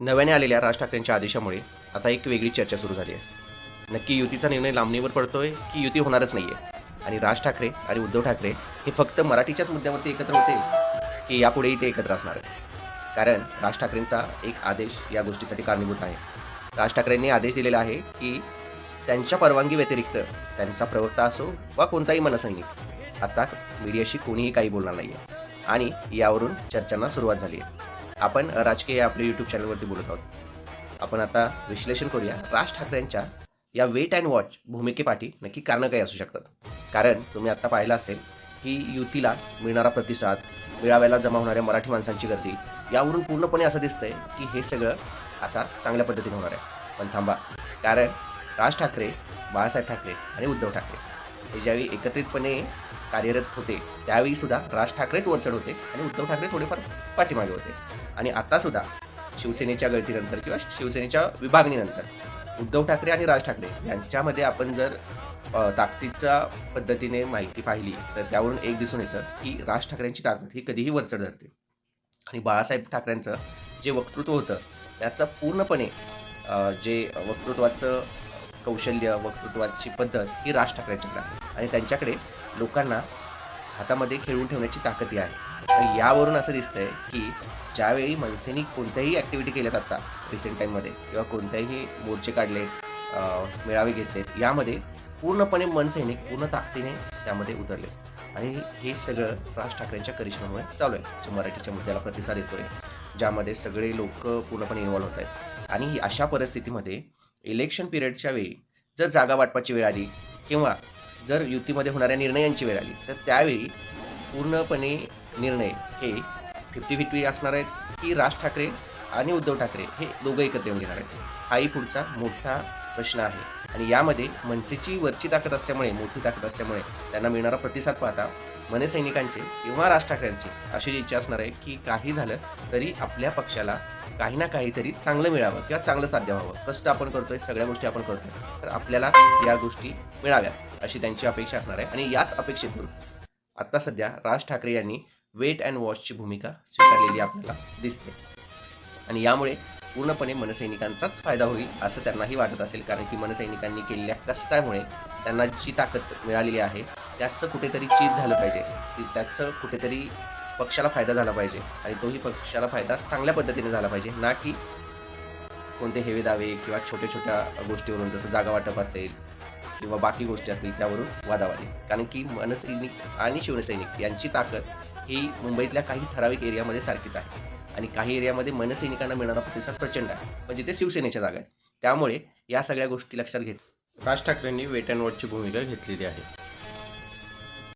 नव्याने आलेल्या राज ठाकरेंच्या आदेशामुळे आता एक वेगळी चर्चा सुरू झाली आहे. नक्की युतीचा निर्णय लांबणीवर पडतोय की युती होणारच नाही आहे आणि राज ठाकरे आणि उद्धव ठाकरे हे फक्त मराठीच्याच मुद्द्यावरती एकत्र होते की यापुढेही ते एकत्र असणार? आहेत कारण राज ठाकरेंचा एक आदेश या गोष्टीसाठी कारणीभूत आहे. राज ठाकरेंनी आदेश दिलेला आहे की त्यांच्या परवानगी व्यतिरिक्त त्यांचा प्रवक्ता असो वा कोणताही मनसैनिक आता मीडियाशी कोणीही काही बोलणार नाही आहे आणि यावरून चर्चांना सुरुवात झाली आहे. आपण राजकीय या आपल्या यूट्यूब चॅनलवरती बोलत आहोत. आपण आता विश्लेषण करूया राज ठाकरेंच्या या वेट अँड वॉच भूमिकेपाठी. नक्की कारणं काही असू शकतात. कारण तुम्ही आत्ता पाहिलं असेल की युतीला मिळणारा प्रतिसाद मेळाव्याला जमा होणाऱ्या मराठी माणसांची गर्दी यावरून पूर्णपणे असं दिसतंय की हे सगळं आता चांगल्या पद्धतीने होणार आहे. पण थांबा. कारण राज ठाकरे बाळासाहेब ठाकरे आणि उद्धव ठाकरे हे ज्यावेळी एकत्रितपणे कार्यरत होते. त्यावेळी सुद्धा राज ठाकरेच वरचढ होते आणि उद्धव ठाकरे थोडेफार पाठीमागे होते. आणि आता सुद्धा शिवसेनेच्या गळतीनंतर किंवा शिवसेनेच्या विभागणीनंतर उद्धव ठाकरे आणि राज ठाकरे यांच्यामध्ये आपण जर ताकदीच्या पद्धतीने माहिती पाहिली तर त्यावरून एक दिसून येतं की राज ठाकरेंची ताकद ही कधीही वरचढ धरते. आणि बाळासाहेब ठाकरेंचं जे वक्तृत्व होतं त्याचं पूर्णपणे जे वक्तृत्वाचं कौशल्य वक्तृत्वाची पद्धत ही राज ठाकरेंच्याकडे आहे. आणि त्यांच्याकडे लोकांना हातामध्ये खेळून ठेवण्याची ताकदी आहे. आणि यावरून असं दिसतंय की ज्यावेळी मनसेनी कोणत्याही ॲक्टिव्हिटी केल्यात आत्ता रिसेंट टाईममध्ये किंवा कोणत्याही मोर्चे काढलेत मेळावे घेतलेत यामध्ये पूर्णपणे मनसैनिक पूर्ण ताकदीने त्यामध्ये उतरले आणि हे सगळं राज ठाकरेंच्या करिश्मामुळे चालू आहे. जो मराठीच्या मुद्द्याला प्रतिसाद येतोय ज्यामध्ये सगळे लोक पूर्णपणे इन्व्हॉल्व्ह होत आहेत. आणि अशा परिस्थितीमध्ये इलेक्शन पिरियडच्या वेळी जर जागा वाटपाची वेळ आली किंवा जर युतीमध्ये होणाऱ्या निर्णयांची वेळ आली तर त्यावेळी पूर्णपणे निर्णय हे फिफ्टी फिफ्टी असणार आहेत की राज ठाकरे आणि उद्धव ठाकरे हे दोघं एकत्र येऊन घेणार आहेत. हाही पुढचा मोठा प्रश्न आहे. आणि यामध्ये मनसेची वरची ताकद असल्यामुळे मोठी ताकद असल्यामुळे त्यांना मिळणारा प्रतिसाद पाहता मनसैनिकांचे किंवा राज ठाकरेंची अशी इच्छा असणार आहे की काही झालं तरी आपल्या पक्षाला काही ना काहीतरी चांगलं मिळावं किंवा चांगलं साध्य व्हावं. कष्ट आपण करतोय सगळ्या गोष्टी आपण करतोय. तर आपल्याला या गोष्टी मिळाव्यात अशी त्यांची अपेक्षा असणार आहे. आणि याच अपेक्षेतून आत्ता सध्या राज ठाकरे यांनी वेट अँड वॉचची भूमिका स्वीकारलेली आपल्याला दिसते. आणि यामुळे पूर्णपणे मनसैनिकांचाच फायदा होईल असं त्यांनाही वाटत असेल कारण की मनसैनिकांनी केलेल्या कष्टामुळे त्यांना जी ताकद मिळालेली आहे त्याचं कुठेतरी चीज झालं पाहिजे. की त्याचं कुठेतरी पक्षाला फायदा झाला पाहिजे आणि तोही पक्षाला फायदा चांगल्या पद्धतीने झाला पाहिजे. ना की कोणते हेवे दावे किंवा छोट्या छोट्या गोष्टीवरून जसं जागा वाटप असेल किंवा बाकी गोष्टी असतील त्यावरून वादावादी. कारण की मनसैनिक आणि शिवसैनिक यांची ताकद ही मुंबईतल्या काही ठराविक एरियामध्ये सारखीच आहे. आणि काही एरियामध्ये मनसैनिकांना मिळणारा प्रतिसाद प्रचंड आहे. म्हणजे ते शिवसेनेच्या जागा आहेत. त्यामुळे या सगळ्या गोष्टी लक्षात घेत राज ठाकरेंनी वेट अँड वॉचची भूमिका घेतलेली आहे.